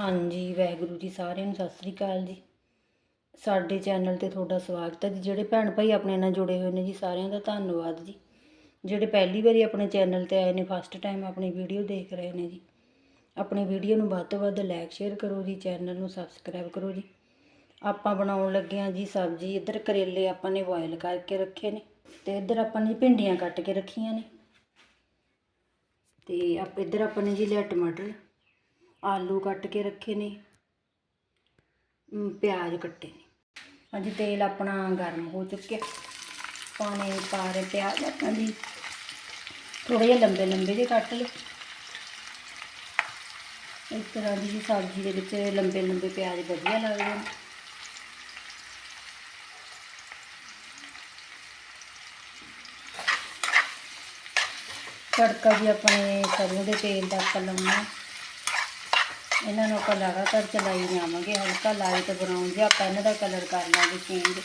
ਹਾਂਜੀ, ਵਾਹਿਗੁਰੂ ਜੀ, ਸਾਰਿਆਂ ਨੂੰ ਸਤਿ ਸ੍ਰੀ ਅਕਾਲ ਜੀ। ਸਾਡੇ ਚੈਨਲ ਤੇ ਤੁਹਾਡਾ ਸਵਾਗਤ ਹੈ ਜੀ। ਜਿਹੜੇ ਭੈਣ ਭਾਈ ਆਪਣੇ ਨਾਲ ਜੁੜੇ ਹੋਏ ਨੇ ਜੀ, ਸਾਰਿਆਂ ਦਾ ਧੰਨਵਾਦ ਜੀ। ਜਿਹੜੇ ਪਹਿਲੀ ਵਾਰੀ ਆਪਣੇ ਚੈਨਲ ਤੇ ਆਏ ਨੇ ਫਸਟ ਟਾਈਮ ਆਪਣੀ ਵੀਡੀਓ ਦੇਖ ਰਹੇ ਨੇ ਜੀ। ਆਪਣੀ ਵੀਡੀਓ ਨੂੰ ਵੱਧ ਤੋਂ ਵੱਧ ਲਾਈਕ ਸ਼ੇਅਰ ਕਰੋ ਜੀ। ਚੈਨਲ ਨੂੰ ਸਬਸਕ੍ਰਾਈਬ ਕਰੋ ਜੀ। ਆਪਾਂ ਬਣਾਉਣ ਲੱਗੇ ਹਾਂ ਜੀ ਸਬਜ਼ੀ। ਇੱਧਰ ਕਰੇਲੇ ਆਪਾਂ ਨੇ ਬੋਇਲ ਕਰਕੇ ਰੱਖੇ ਨੇ ਤੇ ਇੱਧਰ ਆਪਾਂ ਨੇ ਭਿੰਡੀਆਂ ਕੱਟ ਕੇ ਰੱਖੀਆਂ ਨੇ। ਤੇ ਆਪ ਇੱਧਰ ਆਪਾਂ ਨੇ ਜੀ ਲਿਆ ਟਮਾਟਰ ਆਲੂ ਕੱਟ ਕੇ ਰੱਖੇ ਨੇ। ਪਿਆਜ਼ ਕੱਟੇ ਨੇ। ਹਾਂਜੀ ਤੇਲ ਆਪਣਾ ਗਰਮ ਹੋ ਚੁੱਕਿਆ। ਪਾਣੀ ਪਾ ਰਹੇ ਪਿਆਜ਼ ਆਪਾਂ ਜੀ। ਥੋੜੇ ਜਿਹਾ ਲੰਬੇ ਲੰਬੇ ਜਿਹੇ ਕੱਟ ਲਏ ਇਸ ਤਰ੍ਹਾਂ ਦੀ ਸਬਜ਼ੀ ਦੇ ਵਿੱਚ ਲੰਬੇ ਲੰਬੇ ਪਿਆਜ਼ ਵਧੀਆ ਲੱਗਦੇ ਨੇ। ਤੜਕਾ ਵੀ ਆਪਣੇ ਸਰੋਂ ਦੇ ਤੇਲ ਦਾ ਆਪਾਂ ਲਾਉਣਾ ਇਹਨਾਂ ਨੂੰ ਆਪਾਂ ਲਗਾਤਾਰ ਚਲਾਈ ਜਾਵਾਂਗੇ ਹਲਕਾ ਲਾਈਟ ਬਰਾਊਨ ਜਿਹਾ ਆਪਾਂ ਇਹਨਾਂ ਦਾ ਕਲਰ ਕਰ ਲਾਂਗੇ ਚੇਂਜ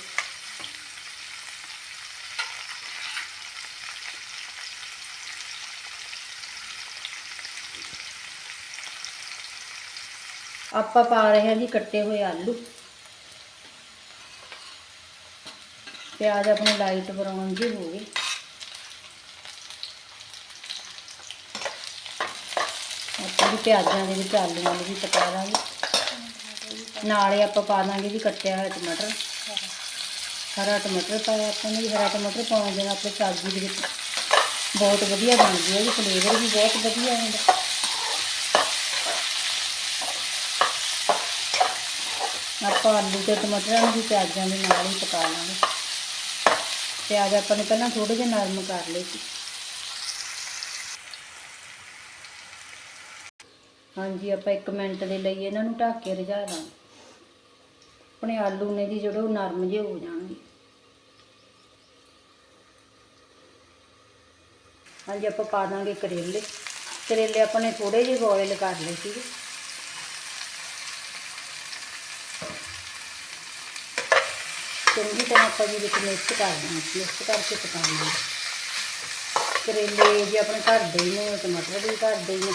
ਆਪਾਂ ਪਾ ਰਹੇ ਹਾਂ ਜੀ ਕੱਟੇ ਹੋਏ ਆਲੂ। ਪਿਆਜ਼ ਆਪਣੇ ਲਾਈਟ ਬਰਾਊਨ ਜਿਹੇ ਹੋ ਗਏ ਆਪਾਂ ਵੀ ਪਿਆਜ਼ਾਂ ਦੇ ਵਿੱਚ ਆਲੂਆਂ ਨੂੰ ਵੀ ਪਕਾ ਦਾਂਗੇ। ਨਾਲੇ ਆਪਾਂ ਪਾ ਦਾਂਗੇ ਵੀ ਕੱਟਿਆ ਹੋਇਆ ਟਮਾਟਰ। ਹਰਾ ਟਮਾਟਰ ਪਾਇਆ ਆਪਾਂ ਨੇ ਵੀ, ਹਰਾ ਟਮਾਟਰ ਪਾਉਣ ਦੇ ਨਾਲ ਆਪਣੀ ਸਬਜ਼ੀ ਦੇ ਵਿੱਚ ਬਹੁਤ ਵਧੀਆ ਬਣਦੀ ਹੈ ਜੀ ਫਲੇਵਰ ਵੀ ਬਹੁਤ ਵਧੀਆ ਆਉਂਦਾ ਆਪਾਂ ਆਲੂ ਤੇ ਟਮਾਟਰਾਂ ਨੂੰ ਵੀ ਪਿਆਜ਼ਾਂ ਦੇ ਨਾਲ ਹੀ ਪਕਾ ਲਾਂਗੇ। ਪਿਆਜ਼ ਆਪਾਂ ਨੇ ਪਹਿਲਾਂ ਥੋੜੇ ਜਿਹੇ ਨਰਮ ਕਰ ਲਏ ਸੀ। ਹਾਂਜੀ, ਆਪਾਂ 1 ਮਿੰਟ ਦੇ ਲਈ ਇਹਨਾਂ ਨੂੰ ਢੱਕ ਕੇ ਰਝਾ ਦਾਂਗੇ। ਆਪਣੇ ਆਲੂ ਨੇ ਜੀ ਜਿਹੜੇ ਉਹ ਨਰਮ ਜਿਹੇ ਹੋ ਜਾਣਗੇ। ਹਾਂਜੀ, ਆਪਾਂ ਪਾ ਦਾਂਗੇ ਕਰੇਲੇ। ਕਰੇਲੇ ਆਪਾਂ ਨੇ ਥੋੜੇ ਜਿਹੇ ਬੋਇਲ ਕਰ ਲਏ ਸੀਗੇ। ਚੰਗੀ ਤਰ੍ਹਾਂ ਆਪਾਂ ਜੀ ਵਿੱਚ ਮਿਕਸ ਕਰ ਦਾਂਗੇ। ਮਿਕਸ ਕਰਕੇ ਪਕਾਉਣਾ ਕਰੇਲੇ ਜੀ ਆਪਣੇ ਘਰ ਦੇ ਹੀ ਨੇ, ਟਮਾਟਰ ਵੀ ਘਰ ਦੇ ਹੀ ਨੇ।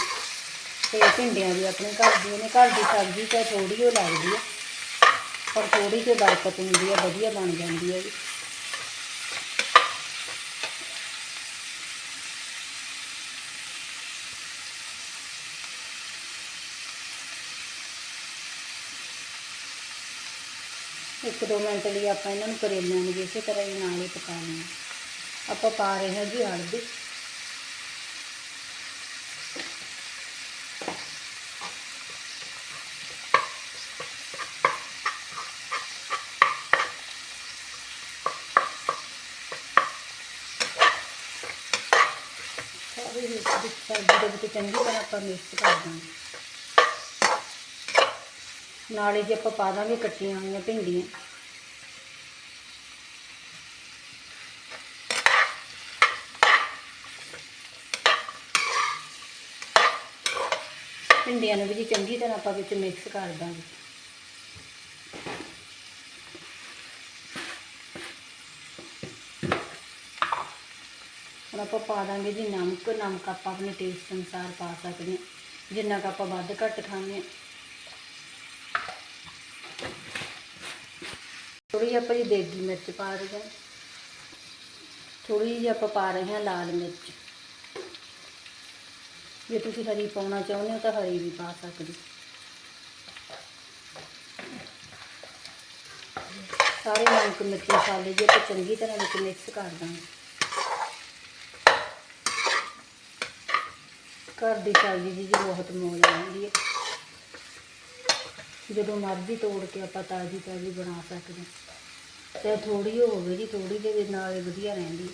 ਤੇ ਭਿੰਡੀਆਂ ਵੀ ਆਪਣੇ ਘਰ ਦੀਆਂ ਨੇ, ਘਰ ਦੀ ਸਬਜ਼ੀ ਤਾਂ ਥੋੜੀ ਹੋ ਲੱਗਦੀ ਹੈ ਪਰ ਥੋੜੀ ਜਿਹੀ ਬਰਕਤ ਹੁੰਦੀ ਹੈ ਵਧੀਆ ਬਣ ਜਾਂਦੀ ਹੈ ਜੀ। ਇੱਕ ਦੋ ਮਿੰਟ ਲਈ ਆਪਾਂ ਇਹਨਾਂ ਨੂੰ ਕਰੇਲਿਆਂ ਨੂੰ ਇਸੇ ਤਰ੍ਹਾਂ ਹੀ ਨਾਲ ਹੀ ਪਕਾ ਲੈਣਾ ਆਪਾਂ ਪਾ ਰਹੇ ਹਾਂ ਜੀ ਹਲਦੀ। ਸਾਰੇ ਸਬਜ਼ੀ ਦੇ ਵਿੱਚ ਚੰਗੀ ਤਰ੍ਹਾਂ ਆਪਾਂ ਮਿਕਸ ਕਰ ਦਾਂਗੇ। ਨਾਲੇ ਜੇ ਆਪਾਂ ਪਾ ਦਾਂਗੇ ਕੱਟੀਆਂ ਹੋਈਆਂ ਭਿੰਡੀਆਂ। ਭਿੰਡੀਆਂ ਨੂੰ ਵੀ ਜੀ ਚੰਗੀ ਤਰ੍ਹਾਂ ਆਪਾਂ ਵਿੱਚ ਮਿਕਸ ਕਰ ਦਾਂਗੇ। ਹੁਣ ਆਪਾਂ ਪਾ ਦਾਂਗੇ ਜੀ ਨਮਕ ਨਮਕ ਆਪਾਂ ਆਪਣੇ ਟੇਸਟ ਅਨੁਸਾਰ ਪਾ ਸਕਦੇ ਹਾਂ। ਜਿੰਨਾ ਕੁ ਆਪਾਂ ਵੱਧ ਘੱਟ ਖਾਂਦੇ ਹਾਂ। ਥੋੜੀ ਜਿਹੀ ਆਪਾਂ ਜੀ ਦੇਗੀ ਮਿਰਚ ਪਾ ਰਹੇ ਹਾਂ। ਥੋੜੀ ਜਿਹੀ ਆਪਾਂ ਪਾ ਰਹੇ ਹਾਂ ਲਾਲ ਮਿਰਚ। ਜੇ ਤੁਸੀਂ ਹਰੀ ਪਾਉਣਾ ਚਾਹੁੰਦੇ ਹੋ ਤਾਂ ਹਰੀ ਵੀ ਪਾ ਸਕਦੇ ਸਾਰੇ ਨਮਕ ਮਿਰਚ ਮਸਾਲੇ ਜੇ ਆਪਾਂ ਚੰਗੀ ਤਰ੍ਹਾਂ ਵਿੱਚ ਮਿਕਸ ਕਰ ਦਾਂਗੇ। ਘਰ ਦੀ ਸਬਜ਼ੀ ਦੀ ਜੀ ਬਹੁਤ ਮੌਜ ਆਉਂਦੀ ਹੈ। ਜਦੋਂ ਮਰਜ਼ੀ ਤੋੜ ਕੇ ਆਪਾਂ ਤਾਜ਼ੀ ਤਾਜ਼ੀ ਬਣਾ ਸਕਦੇ ਹਾਂ। ਤੇ ਥੋੜੀ ਹੋਵੇ ਜੀ ਥੋੜੀ ਦੇ ਨਾਲ ਵਧੀਆ ਰਹਿੰਦੀ।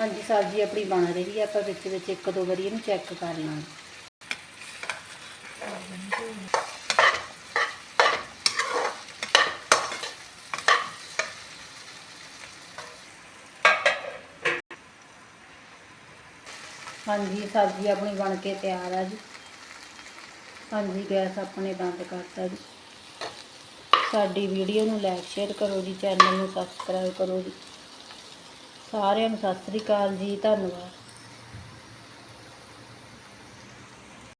ਹਾਂਜੀ, ਸਬਜ਼ੀ ਆਪਣੀ ਬਣ ਰਹੀ ਹੈ। ਆਪਾਂ ਵਿੱਚ ਵਿੱਚ ਇੱਕ ਦੋ ਵਾਰੀ ਇਹਨੂੰ ਚੈੱਕ ਕਰ ਲਾਂਗੇ। ਹਾਂਜੀ, ਸਬਜ਼ੀ ਆਪਣੀ ਬਣ ਕੇ ਤਿਆਰ ਆ ਜੀ। ਹਾਂਜੀ, ਗੈਸ ਆਪਣੇ ਬੰਦ ਕਰਤਾ ਜੀ। ਸਾਡੀ ਵੀਡੀਓ ਨੂੰ ਲਾਈਕ ਸ਼ੇਅਰ ਕਰੋ ਜੀ, ਚੈਨਲ ਨੂੰ ਸਬਸਕ੍ਰਾਈਬ ਕਰੋ ਜੀ। ਸਾਰਿਆਂ ਨੂੰ ਸਤਿ ਸ੍ਰੀ ਅਕਾਲ ਜੀ, ਧੰਨਵਾਦ।